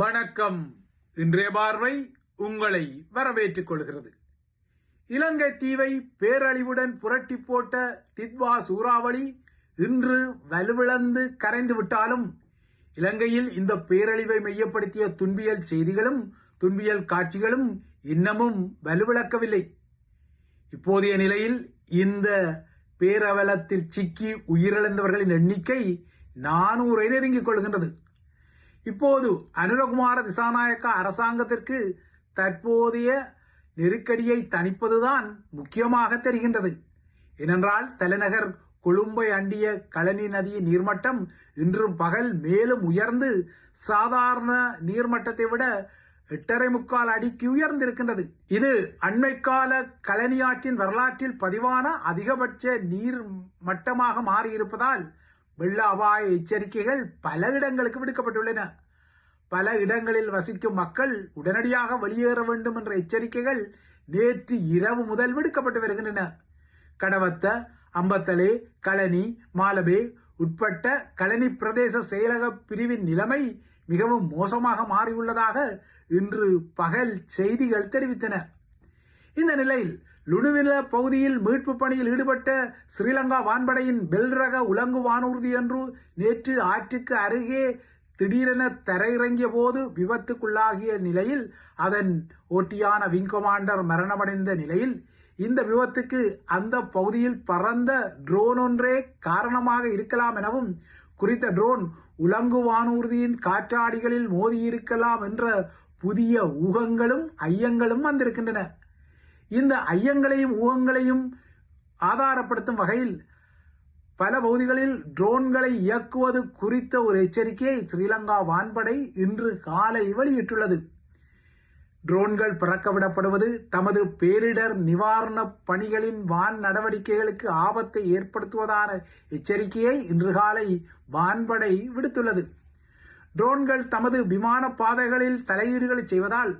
வணக்கம். இன்றைய பார்வை உங்களை வரவேற்றுக் கொள்கிறது. இலங்கை தீவை பேரழிவுடன் புரட்டி போட்ட தித்வா சூறாவளி இன்று வலுவிழந்து கரைந்து விட்டாலும் இலங்கையில் இந்த பேரழிவை மையப்படுத்திய துன்பியல் செய்திகளும் துன்பியல் காட்சிகளும் இன்னமும் வலுவிழக்கவில்லை. இப்போதைய நிலையில் இந்த பேரவலத்தில் சிக்கி உயிரிழந்தவர்களின் எண்ணிக்கை நானூரை நெருங்கிக் கொள்கின்றது. இப்போது அனுரகுமார திசாநாயக்க அரசாங்கத்திற்கு தற்போதைய நெருக்கடியை தணிப்பதுதான் முக்கியமாக தெரிகின்றது. ஏனென்றால் தலைநகர் கொழும்பை அண்டிய கழனி நதியின் நீர்மட்டம் இன்று பகல் மேலும் உயர்ந்து சாதாரண நீர்மட்டத்தை விட எட்டரை முக்கால் அடிக்கு உயர்ந்திருக்கின்றது. இது அண்மைக்கால கழனியாற்றின் வரலாற்றில் பதிவான அதிகபட்ச நீர் மட்டமாக மாறியிருப்பதால் வெள்ள அபாய எச்சரிக்கைகள் பல இடங்களுக்கு விடுக்கப்பட்டுள்ளன. பல இடங்களில் வசிக்கும் மக்கள் உடனடியாக வெளியேற வேண்டும் என்ற எச்சரிக்கைகள் நேற்று இரவு முதல் விடுக்கப்பட்டு வருகின்றன. கடவத்த அம்பத்தலே களனி மாலபே உட்பட்ட களனி பிரதேச செயலக பிரிவின் நிலைமை மிகவும் மோசமாக மாறியுள்ளதாக இன்று பகல் செய்திகள் தெரிவித்தன. இந்த நிலையில் லுணுவில பகுதியில் மீட்பு பணியில் ஈடுபட்ட ஸ்ரீலங்கா வான்படையின் பெல்ரக உலங்கு வானூர்தி என்று நேற்று ஆற்றுக்கு அருகே திடீரென தரையிறங்கிய போது விபத்துக்குள்ளாகிய நிலையில் அதன் ஓட்டியான விங் கமாண்டர் மரணமடைந்த நிலையில் இந்த விபத்துக்கு அந்த பகுதியில் பறந்த ட்ரோன் ஒன்றே காரணமாக இருக்கலாம் எனவும் குறித்த ட்ரோன் உலங்கு வானூர்தியின் காற்றாடிகளில் மோதியிருக்கலாம் என்ற புதிய ஊகங்களும் ஐயங்களும் வந்திருக்கின்றன. இந்த ஐயங்களையும் ஊகங்களையும் ஆதாரப்படுத்தும் வகையில் பல பகுதிகளில் ட்ரோன்களை இயக்குவது குறித்த ஒரு எச்சரிக்கையை ஸ்ரீலங்கா வான்படை இன்று காலை வெளியிட்டுள்ளது. ட்ரோன்கள் பறக்கவிடப்படுவது தமது பேரிடர் நிவாரண பணிகளின் வான் நடவடிக்கைகளுக்கு ஆபத்தை ஏற்படுத்துவதான எச்சரிக்கையை இன்று காலை வான்படை விடுத்துள்ளது. ட்ரோன்கள் தமது விமான பாதைகளில் தலையீடுகளை செய்வதால்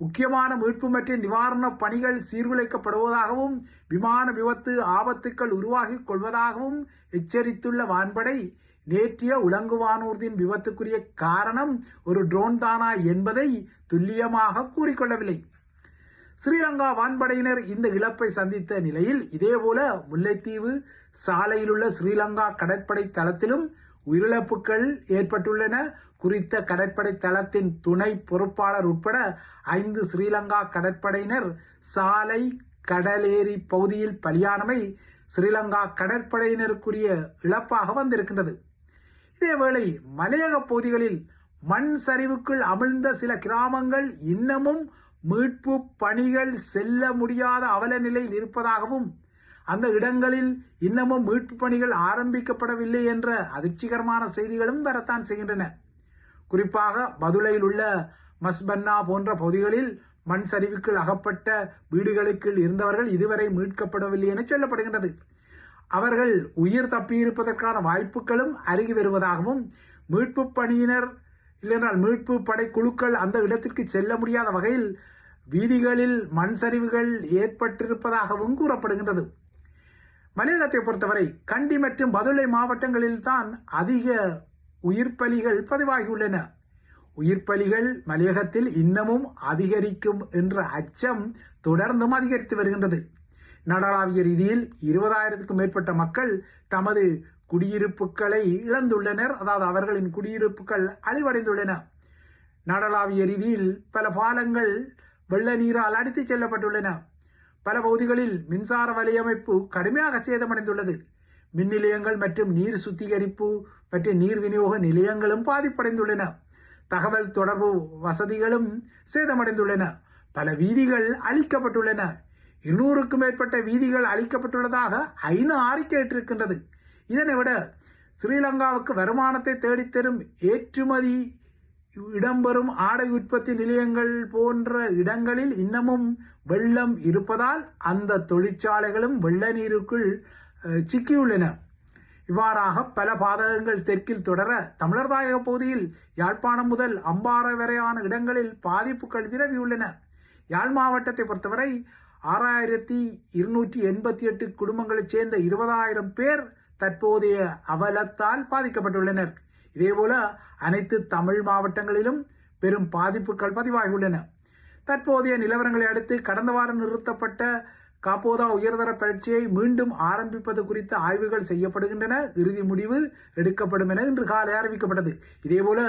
முக்கியமான மீட்பு மற்றும் நிவாரண பணிகள் சீர்குலைக்கப்படுவதாகவும் விமான விபத்து ஆபத்துக்கள் உருவாகிக் கொள்வதாகவும் எச்சரித்துள்ள வான்படை நேற்றைய உலங்கு வானூர்தியின் விபத்துக்குரிய காரணம் ஒரு ட்ரோன் தானா என்பதை துல்லியமாக கூறிக்கொள்ளவில்லை. ஸ்ரீலங்கா வான்படையினர் இந்த இழப்பை சந்தித்த நிலையில் இதேபோல முல்லைத்தீவு சாலையில் உள்ள ஸ்ரீலங்கா கடற்படை தளத்திலும் உயிரிழப்புகள் ஏற்பட்டுள்ளன. குறித்த கடற்படை தளத்தின் துணை பொறுப்பாளர் உட்பட ஐந்து ஸ்ரீலங்கா கடற்படையினர் சாலை கடலேரி பகுதியில் பலியானமை ஸ்ரீலங்கா கடற்படையினருக்குரிய இழப்பாக வந்திருக்கின்றது. இதேவேளை மலையக பகுதிகளில் மண் சரிவுக்குள் அமிழ்ந்த சில கிராமங்கள் இன்னமும் மீட்பு பணிகள் செல்ல முடியாத அவல நிலையில் இருப்பதாகவும் அந்த இடங்களில் இன்னமும் மீட்பு பணிகள் ஆரம்பிக்கப்படவில்லை என்ற அதிர்ச்சிகரமான செய்திகளும் வரத்தான் செய்கின்றன. குறிப்பாக பதுளையில் உள்ள மஸ்பன்னா போன்ற பகுதிகளில் மண் சரிவுக்குள் அகப்பட்ட வீடுகளுக்குள் இருந்தவர்கள் இதுவரை மீட்கப்படவில்லை என சொல்லப்படுகின்றது. அவர்கள் உயிர் தப்பியிருப்பதற்கான வாய்ப்புகளும் அருகி வருவதாகவும் மீட்பு பணியினர் இல்லையென்றால் மீட்பு படை குழுக்கள் அந்த இடத்திற்கு செல்ல முடியாத வகையில் வீதிகளில் மண் சரிவுகள் ஏற்பட்டிருப்பதாகவும் கூறப்படுகின்றது. மலையகத்தை பொறுத்தவரை கண்டி மற்றும் பதுளை மாவட்டங்களில்தான் அதிக உயிர்ப்பலிகள் பதிவாகியுள்ளன. உயிர்ப்பலிகள் மலையகத்தில் இன்னமும் அதிகரிக்கும் என்ற அச்சம் தொடர்ந்தும் அதிகரித்து வருகின்றது. நாடாளாவிய ரீதியில் இருபதாயிரத்துக்கும் மேற்பட்ட மக்கள் தமது குடியிருப்புகளை இழந்துள்ளனர். அதாவது அவர்களின் குடியிருப்புகள் அழிவடைந்துள்ளன. நாடளாவிய ரீதியில் பல பாலங்கள் வெள்ள நீரால் அடித்துச் செல்லப்பட்டுள்ளன. பல பகுதிகளில் மின்சார வலையமைப்பு கடுமையாக சேதமடைந்துள்ளது. மின் நிலையங்கள் மற்றும் நீர் சுத்திகரிப்பு மற்றும் நீர் விநியோக நிலையங்களும் பாதிப்படைந்துள்ளன. தகவல் தொடர்பு வசதிகளும் சேதமடைந்துள்ளன. பல வீதிகள் அழிக்கப்பட்டுள்ளன. இருநூறுக்கும் மேற்பட்ட வீதிகள் அழிக்கப்பட்டுள்ளதாக ஐநா அறிக்கையிட்டிருக்கின்றது. இதனை விட ஸ்ரீலங்காவுக்கு வருமானத்தை தேடித்தரும் ஏற்றுமதி இடம்பெறும் ஆடை உற்பத்தி நிலையங்கள் போன்ற இடங்களில் இன்னமும் வெள்ளம் இருப்பதால் அந்த தொழிற்சாலைகளும் வெள்ள நீருக்குள் சிக்கியுள்ளன. இவ்வாறாக பல பாதகங்கள் தெற்கில் தொடர தமிழர் தாயக பகுதியில் யாழ்ப்பாணம் முதல் அம்பாறை வரையான இடங்களில் பாதிப்புகள் விரவியுள்ளன யாழ் மாவட்டத்தை பொறுத்தவரை ஆறாயிரத்தி இருநூற்றி எண்பத்தி எட்டு குடும்பங்களைச் சேர்ந்த இருபதாயிரம் பேர் தற்போதைய அவலத்தால் பாதிக்கப்பட்டுள்ளனர். இதேபோல அனைத்து தமிழ் மாவட்டங்களிலும் பெரும் பாதிப்புகள் பதிவாகியுள்ளன. தற்போதைய நிலவரங்களை அடுத்து கடந்த வாரம் நிறுத்தப்பட்ட காப்போதா உயர்தர பயிற்சியை மீண்டும் ஆரம்பிப்பது குறித்த ஆய்வுகள் செய்யப்படுகின்றன. இறுதி முடிவு எடுக்கப்படும் என இன்று காலை அறிவிக்கப்பட்டது. இதேபோல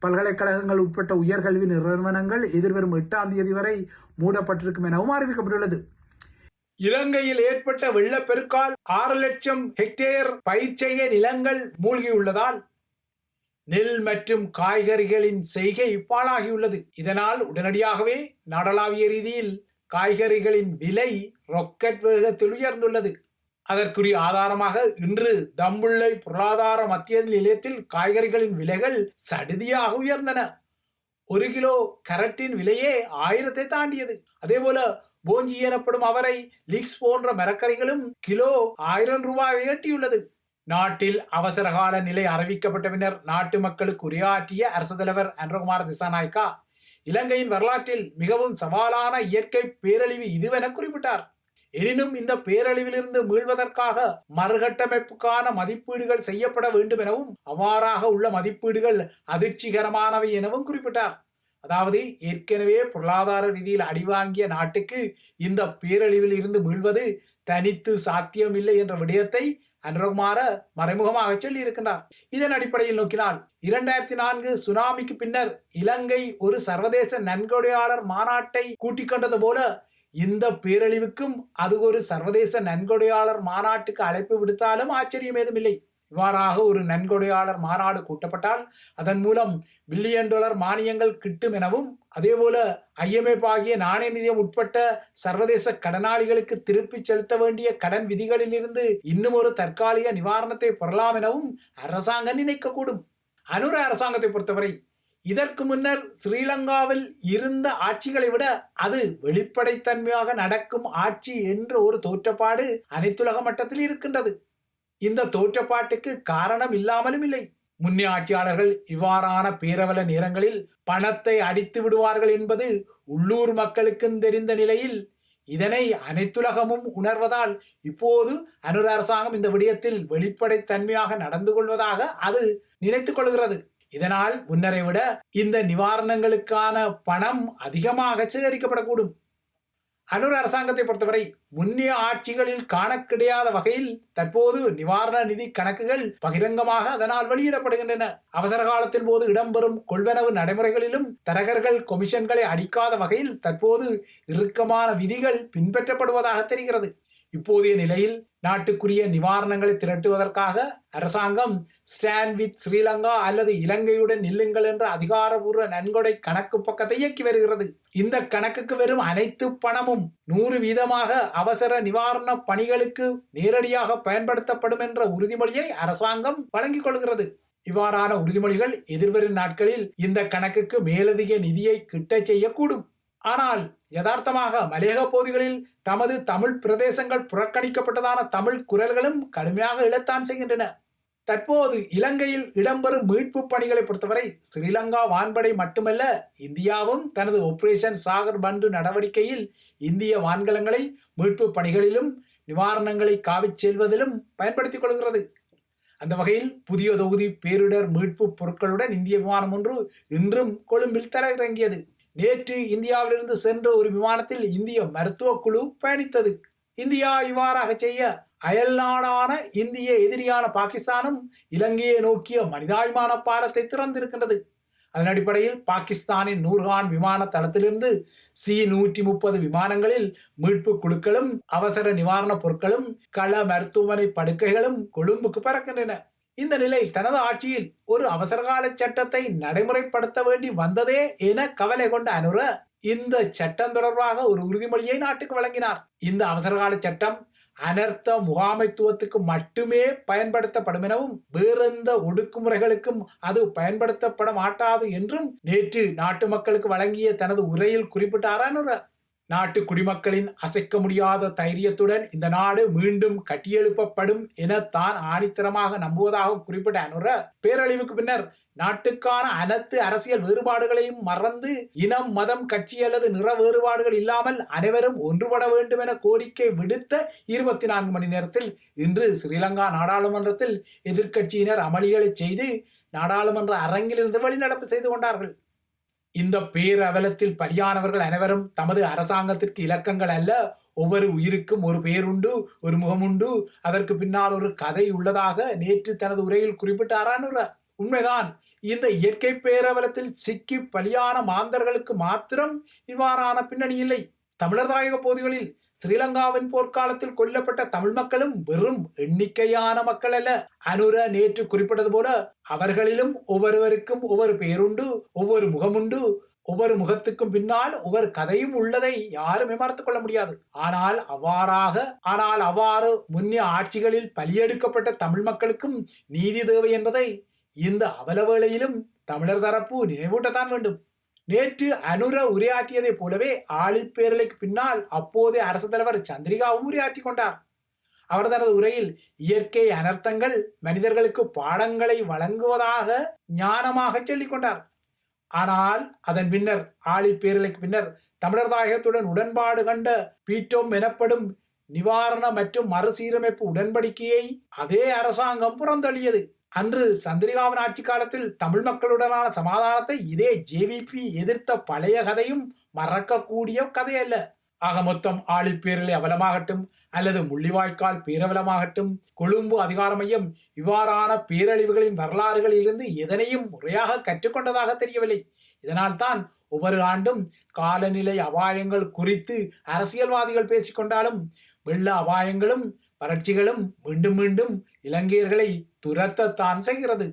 பல்கலைக்கழகங்கள் உட்பட்ட உயர்கல்வி நிறுவனங்கள் எதிர்வரும் எட்டாம் தேதி வரை மூடப்பட்டிருக்கும் எனவும் அறிவிக்கப்பட்டுள்ளது. இலங்கையில் ஏற்பட்ட வெள்ளப்பெருக்கால் ஆறு லட்சம் ஹெக்டேர் பயிற்சிய நிலங்கள் மூழ்கியுள்ளதால் நெல் மற்றும் காய்கறிகளின் செய்கை பாழாகியுள்ளது இதனால் உடனடியாகவே நாடளாவிய ரீதியில் காய்கறிகளின் விலை ரொக்கெட் வேகத்தில் உயர்ந்துள்ளது. அதற்குரிய ஆதாரமாக இன்று தம்புள்ளை பொருளாதார மத்திய நிலையத்தில் காய்கறிகளின் விலைகள் சடுதியாக உயர்ந்தன. ஒரு கிலோ கரட்டின் விலையே ஆயிரத்தை தாண்டியது. அதே போல போஞ்சி எனப்படும் அவரை லீக்ஸ் போன்ற மரக்கறிகளும் கிலோ ஆயிரம் ரூபாயை எட்டியுள்ளது. நாட்டில் அவசரகால நிலை அறிவிக்கப்பட்ட பின்னர் நாட்டு மக்களுக்கு உரையாற்றிய அரசு தலைவர் அன்றகுமார திசாநாயக்கா இலங்கையின் வரலாற்றில் மிகவும் சவாலான இயற்கை பேரழிவு இதுவென குறிப்பிட்டார். எனினும் இந்த பேரழிவிலிருந்து மீள்வதற்காக மறுகட்டமைப்புக்கான மதிப்பீடுகள் செய்யப்பட வேண்டும் எனவும் அவ்வாறாக உள்ள மதிப்பீடுகள் அதிர்ச்சிகரமானவை எனவும் குறிப்பிட்டார். அதாவது ஏற்கனவே பொருளாதார ரீதியில் அடிவாங்கிய நாட்டுக்கு இந்த பேரழிவில் இருந்து மீள்வது தனித்து சாத்தியமில்லை என்ற விடயத்தை அன்றகுமார மறைமுகமாக சொல்லி இருக்கின்றார் இதன் அடிப்படையில் நோக்கினால் இரண்டாயிரத்தி நான்கு சுனாமிக்கு பின்னர் இலங்கை ஒரு சர்வதேச நன்கொடையாளர் மாநாட்டை கூட்டிக் கொண்டது போல இந்த பேரழிவுக்கும் அது ஒரு சர்வதேச நன்கொடையாளர் மாநாட்டுக்கு அழைப்பு விடுத்தாலும் ஆச்சரியம் ஏதுமில்லை. இவ்வாறாக ஒரு நன்கொடையாளர் மாநாடு கூட்டப்பட்டால் அதன் மூலம் பில்லியன் டாலர் மானியங்கள் கிட்டும் எனவும் அதேபோல ஐஎம்எஃப் ஆகிய நாணய நிதியம் உட்பட்ட சர்வதேச கடனாளிகளுக்கு திருப்பி செலுத்த வேண்டிய கடன் விதிகளிலிருந்து இன்னும் ஒரு தற்காலிக நிவாரணத்தை பெறலாம் எனவும் அரசாங்கம் நினைக்கக்கூடும். அனுர அரசாங்கத்தை பொறுத்தவரை இதற்கு முன்னர் ஸ்ரீலங்காவில் இருந்த ஆட்சிகளை விட அது வெளிப்படைத்தன்மையாக நடக்கும் ஆட்சி என்ற ஒரு தோற்றப்பாடு அனைத்துலக மட்டத்தில் இருக்கின்றது. இந்த தோற்றப்பாட்டுக்கு காரணம் இல்லாமலும் இல்லை. முன்னே ஆட்சியாளர்கள் இவ்வாறான பேரவல நேரங்களில் பணத்தை அடித்து விடுவார்கள் என்பது உள்ளூர் மக்களுக்கும் தெரிந்த நிலையில் இதனை அனைத்துலகமும் உணர்வதால் இப்போது அனுர அரசாங்கம் இந்த விடயத்தில் வெளிப்படைத்தன்மையாக நடந்து கொள்வதாக அது நினைத்துக் கொள்கிறது. இதனால் முன்னரை விட இந்த நிவாரணங்களுக்கான பணம் அதிகமாக சேகரிக்கப்படக்கூடும். அனுர் அரசாங்கத்தை பொறுத்தவரை முன்னிய ஆட்சிகளில் காண கிடையாத வகையில் தற்போது நிவாரண நிதி கணக்குகள் பகிரங்கமாக அதனால் வெளியிடப்படுகின்றன. அவசர காலத்தின் போது இடம்பெறும் கொள்வனவு நடைமுறைகளிலும் தரகர்கள் கொமிஷன்களை அடிக்காத வகையில் தற்போது இறுக்கமான விதிகள் பின்பற்றப்படுவதாக தெரிகிறது. இப்போதைய நிலையில் நாட்டுக்குரிய நிவாரணங்களை திரட்டுவதற்காக அரசாங்கம் ஸ்டாண்ட் வித் ஸ்ரீலங்கா அல்லது இலங்கையுடன் நில்லுங்கள் என்ற அதிகாரபூர்வ நன்கொடை கணக்கு பக்கத்தை இயக்கி வருகிறது. இந்த கணக்குக்கு வரும் அனைத்து பணமும் நூறு வீதமாக அவசர நிவாரண பணிகளுக்கு நேரடியாக பயன்படுத்தப்படும் என்ற உறுதிமொழியை அரசாங்கம் வழங்கிக் கொள்கிறது. இவ்வாறான உறுதிமொழிகள் எதிர்வரும் நாட்களில் இந்த கணக்குக்கு மேலதிக நிதியை கிட்ட செய்யக்கூடும். ஆனால் யதார்த்தமாக மலையக பகுதிகளில் தமது தமிழ் பிரதேசங்கள் புறக்கணிக்கப்பட்டதான தமிழ் குரல்களும் கடுமையாக இழத்தான் செய்கின்றன. தற்போது இலங்கையில் இடம்பெறும் மீட்பு பணிகளை பொறுத்தவரை ஸ்ரீலங்கா வான்படை மட்டுமல்ல இந்தியாவும் தனது ஆபரேஷன் சாகர் பண்டு நடவடிக்கையில் இந்திய வான்கலங்களை மீட்பு பணிகளிலும் நிவாரணங்களை காவிச் செல்வதிலும் பயன்படுத்திக் கொள்கிறது. அந்த வகையில் புதிய தொகுதி பேரிடர் மீட்பு பொருட்களுடன் இந்திய விமானம் ஒன்று இன்றும் கொழும்பில் தரையிறங்கியது. நேற்று இந்தியாவிலிருந்து சென்ற ஒரு விமானத்தில் இந்திய மருத்துவ குழு பயணித்தது. இந்தியா இவ்வாறாக செய்ய அயல் நாடான இந்திய எதிரியான பாகிஸ்தானும் இலங்கையை நோக்கிய மனிதாபிமான பாலத்தை திறந்திருக்கின்றது. அதன் அடிப்படையில் பாகிஸ்தானின் நூர்ஹான் விமான தளத்திலிருந்து சி நூற்றி முப்பது விமானங்களில் மீட்பு குழுக்களும் அவசர நிவாரணப் பொருட்களும் கள மருத்துவமனை படுக்கைகளும் கொழும்புக்கு பறக்கின்றன. இந்த நிலையில் தனது ஆட்சியில் ஒரு அவசரகால சட்டத்தை நடைமுறைப்படுத்த வேண்டி வந்ததே என கவலை கொண்ட அனுர இந்த சட்டம் தொடர்பாக ஒரு உறுதிமொழியை நாட்டுக்கு வழங்கினார். இந்த அவசரகால சட்டம் அனர்த்த முகாமைத்துவத்துக்கு மட்டுமே பயன்படுத்தப்படும் எனவும் வேறெந்த ஒடுக்குமுறைகளுக்கும் அது பயன்படுத்தப்பட மாட்டாது என்றும் நேற்று நாட்டு மக்களுக்கு வழங்கிய தனது உரையில் குறிப்பிட்டார் அனுர. நாட்டு குடிமக்களின் அசைக்க முடியாத தைரியத்துடன் இந்த நாடு மீண்டும் கட்டியெழுப்பப்படும் என தான் ஆணித்தரமாக நம்புவதாக குறிப்பிட்ட அனுர பேரழிவுக்கு பின்னர் நாட்டுக்கான அனைத்து அரசியல் வேறுபாடுகளையும் மறந்து இனம் மதம் கட்சி அல்லது நிற வேறுபாடுகள் இல்லாமல் அனைவரும் ஒன்றுபட வேண்டும் என கோரிக்கை விடுத்த இருபத்தி நான்கு மணி நேரத்தில் இன்று ஸ்ரீலங்கா நாடாளுமன்றத்தில் எதிர்க்கட்சியினர் அமளிகளை செய்து நாடாளுமன்ற அரங்கிலிருந்து வெளிநடப்பு செய்து கொண்டார்கள். இந்த பேரவலத்தில் பலியானவர்கள் அனைவரும் தமது அரசாங்கத்திற்கு இலக்கங்கள் அல்ல. ஒவ்வொரு உயிருக்கும் ஒரு பெயருண்டு ஒரு முகமுண்டு. அதற்கு பின்னால் ஒரு கதை உள்ளதாக நேற்று தனது உரையில் குறிப்பிட்டாரான் உண்மைதான். இந்த இயற்கை பேரவலத்தில் சிக்கி பலியான மாந்தர்களுக்கு மாத்திரம் இவ்வாறான பின்னணி இல்லை. தமிழர் தாயக பகுதிகளில் ஸ்ரீலங்காவின் போர்க்காலத்தில் கொல்லப்பட்ட தமிழ் மக்களும் வெறும் எண்ணிக்கையான மக்கள் அல்ல. அனுர நேற்று குறிப்பிட்டது போல அவர்களிலும் ஒவ்வொருவருக்கும் ஒவ்வொரு பெயருண்டு ஒவ்வொரு முகமுண்டு ஒவ்வொரு முகத்துக்கும் பின்னால் ஒவ்வொரு கதையும் உள்ளதை யாரும் விமர்த்துக் கொள்ள முடியாது. ஆனால் அவ்வாறாக ஆனால் அவ்வாறு முன்னே ஆட்சிகளில் பலியெடுக்கப்பட்ட தமிழ் மக்களுக்கும் நீதி தேவை என்பதை இந்த அவலவேளையிலும் தமிழர் தரப்பு நினைவூட்டத்தான் வேண்டும். நேற்று அனுர உரையாற்றியதைப் போலவே ஆழிப்பேரலைக்கு பின்னால் அப்போதைய அரசு தலைவர் சந்திரிகாவும் உரையாற்றி கொண்டார். அவர் தனது உரையில் இயற்கை அனர்த்தங்கள் மனிதர்களுக்கு பாடங்களை வழங்குவதாக ஞானமாக சொல்லிக் கொண்டார். ஆனால் அதன் பின்னர் ஆழிப்பேரலைக்கு பின்னர் தமிழர் தாயகத்துடன் உடன்பாடு கண்ட பீட்டோம் எனப்படும் நிவாரண மற்றும் மறுசீரமைப்பு உடன்படிக்கையை அதே அரசாங்கம் புறந்தள்ளியது. அன்று சந்திரிகாவின் ஆட்சி காலத்தில் தமிழ் மக்களுடனான சமாதானத்தை இதே ஜேவிபி எதிர்த்த பழைய கதையும் மறக்கக்கூடிய கதை அல்ல. ஆக மொத்தம் ஆழிப்பேரலை அவலமாகட்டும் அல்லது முள்ளிவாய்க்கால் பேரவலமாகட்டும் கொழும்பு அதிகார மையம் இவ்வாறான பேரழிவுகளின் வரலாறுகளிலிருந்து எதனையும் முறையாக கற்றுக்கொண்டதாக தெரியவில்லை. இதனால் தான் ஒவ்வொரு ஆண்டும் காலநிலை அபாயங்கள் குறித்து அரசியல்வாதிகள் பேசிக்கொண்டாலும் வெள்ள அபாயங்களும் வறட்சிகளும் மீண்டும் மீண்டும் இலங்கையர்களை துரத்தத்தான் செய்கிறது.